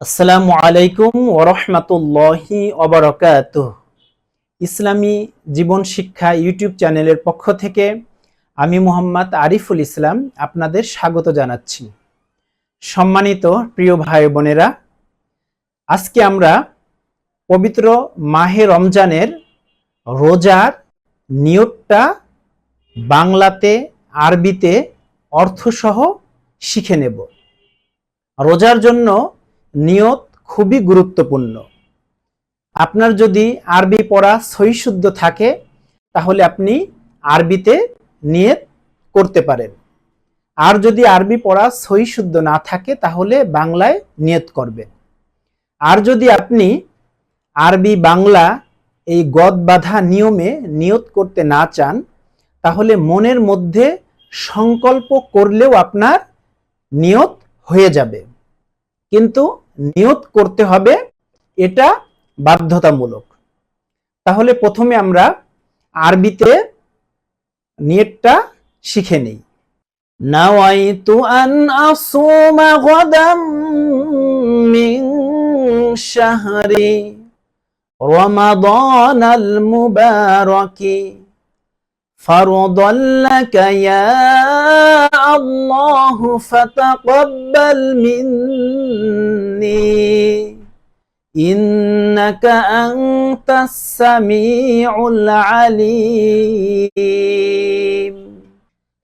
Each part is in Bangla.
আসসালামু আলাইকুম ওরহমতুল্লাহি অবরকাত ইসলামী জীবন শিক্ষা ইউটিউব চ্যানেলের পক্ষ থেকে আমি মোহাম্মদ আরিফুল ইসলাম আপনাদের স্বাগত জানাচ্ছি। সম্মানিত প্রিয় ভাই বোনেরা, আজকে আমরা পবিত্র মাহে রমজানের রোজার নিয়তটা বাংলাতে, আরবিতে অর্থসহ শিখে নেব। রোজার জন্য নিয়ত খুবই গুরুত্বপূর্ণ। আপনার যদি আরবি পড়া সহিশুদ্ধ থাকে, তাহলে আপনি আরবিতে নিয়ত করতে পারেন। আর যদি আরবি পড়া সহিশুদ্ধ না থাকে, তাহলে বাংলায় নিয়ত করবেন। আর যদি আপনি আরবি, বাংলা এই গদ বাঁধা নিয়মে নিয়ত করতে না চান, তাহলে মনের মধ্যে সংকল্প করলেও আপনার নিয়ত হয়ে যাবে। কিন্তু নিয়ত করতে হবে এটা বাধ্যতামূলক তাহলে প্রথমে আমরা আরবিতে নিয়তটা শিখে নেই নাওয়াইতু আন আসুমা গাদাম মিন শাহরি رمضان المبارك فرضا لك يا الله فتقبل مني إنك أنت السميع العليم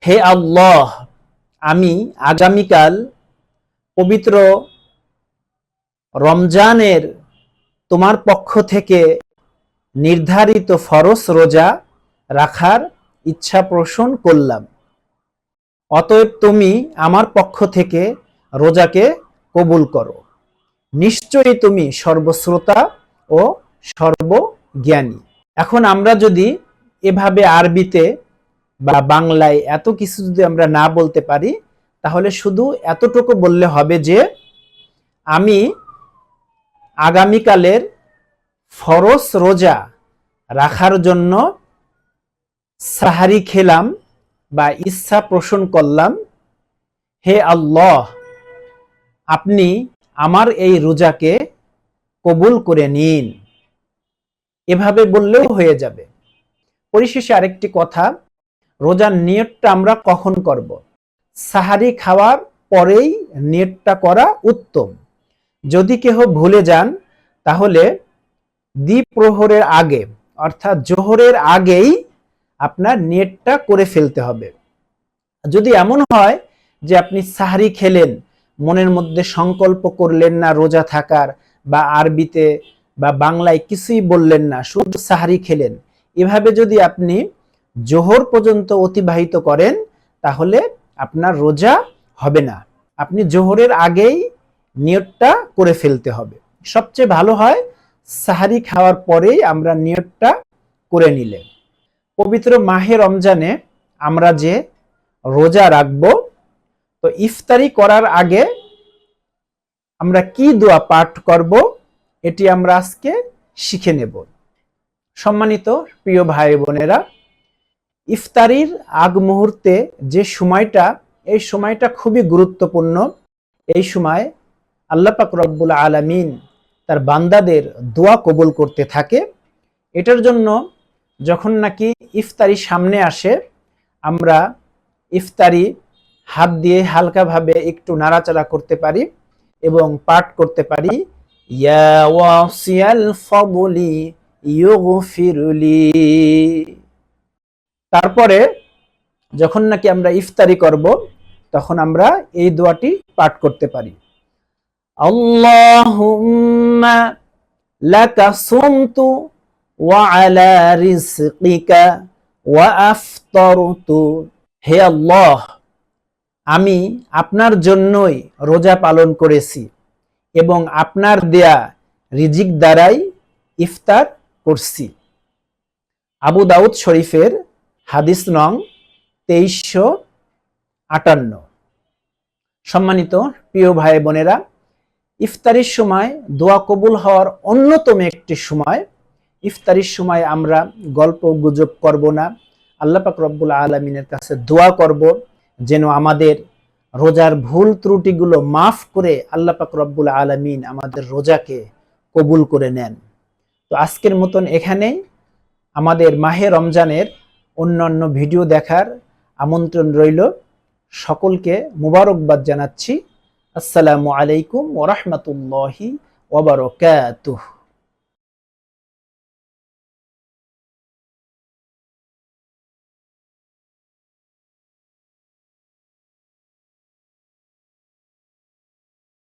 হে আল্লাহ আমি আগামীকাল পবিত্র রমজানের তোমার পক্ষ থেকে নির্ধারিত ফরজ রোজা রাখার ইচ্ছা পোষণ করলাম অতএব তুমি আমার পক্ষ থেকে রোজাকে কবুল করো। নিশ্চয়ই তুমি সর্বশ্রোতা ও সর্বজ্ঞানী। এখন আমরা যদি এভাবে আরবিতে বা বাংলায় এত কিছু যদি আমরা না বলতে পারি, তাহলে শুধু এতটুকু বললে হবে যে, আমি আগামীকালের ফরস রোজা রাখার জন্য সাহারি খেলাম বা ইচ্ছা পোষণ করলাম, হে আল্লাহ, আপনি আমার এই রোজাকে কবুল করে নিন। এভাবে বললেও হয়ে যাবে। পরিশেষে আরেকটি কথা, রোজার নিয়তটা আমরা কখন করব? সাহারি খাওয়ার পরেই নিয়তটা করা উত্তম। যদি কেহ ভুলে যান, তাহলে দ্বীপ প্রহরের আগে, অর্থাৎ জোহরের আগেই আপনার নেটটা করে ফেলতে হবে। যদি এমন হয় যে আপনি সাহারি খেলেন, মনের মধ্যে সংকল্প করলেন না রোজা থাকার বা আরবিতে বা বাংলায় কিছুই বললেন না, শুধু সাহারি খেলেন, এভাবে যদি আপনি জোহর পর্যন্ত অতিবাহিত করেন, তাহলে আপনার রোজা হবে না। আপনি জোহরের আগেই নিয়তটা করে ফেলতে হবে। সবচেয়ে ভালো হয় সাহারি খাওয়ার পরেই আমরা নিয়তটা করে নিলে। পবিত্র মাহে রমজানে আমরা যে রোজা রাখব, তো ইফতারি করার আগে আমরা কি দোয়া পাঠ করব এটি আমরা আজকে শিখে নেব। সম্মানিত প্রিয় ভাই বোনেরা, ইফতারির আগ মুহূর্তে যে সময়টা, এই সময়টা খুবই গুরুত্বপূর্ণ। এই সময় আল্লাহ পাক রব্বুল আলামিন তার বান্দাদের দোয়া কবুল করতে থাকে। এটার জন্য যখন নাকি ইফতারি সামনে আসে, আমরা ইফতারি হাত দিয়ে হালকাভাবে একটু নাড়াচাড়া করতে পারি এবং পাঠ করতে পারি। ইয়া তারপরে যখন নাকি আমরা ইফতারি করব, তখন আমরা এই দোয়াটি পাঠ করতে পারি। সুমতু وعلى رزقك وأفطرت হে আল্লাহ আমি আপনার জন্যই রোজা পালন করেছি এবং আপনার দেয়া রিজিক দ্বারাই ইফতার করছি আবু দাউদ শরীফের হাদিস নং তেইশশো আটান্ন সম্মানিত প্রিয় ভাই বোনেরা ইফতারির সময় দোয়া কবুল হওয়ার অন্যতম একটি সময় ইফতারির সময় আমরা গল্প গুজব করব না। আল্লাহ পাক রব্বুল আলমিনের কাছে দোয়া করব যেন আমাদের রোজার ভুল ত্রুটিগুলো মাফ করে আল্লাহ পাক রব্বুল আলামিন আমাদের রোজাকে কবুল করে নেন। তো আজকের মতন এখানে আমাদের মাহে রমজানের অন্যান্য ভিডিও দেখার আমন্ত্রণ রইল। সকলকে মুবারকবাদ জানাচ্ছি। আসসালামু আলাইকুম ওরহমতুল্লাহি ওবরকাতুহ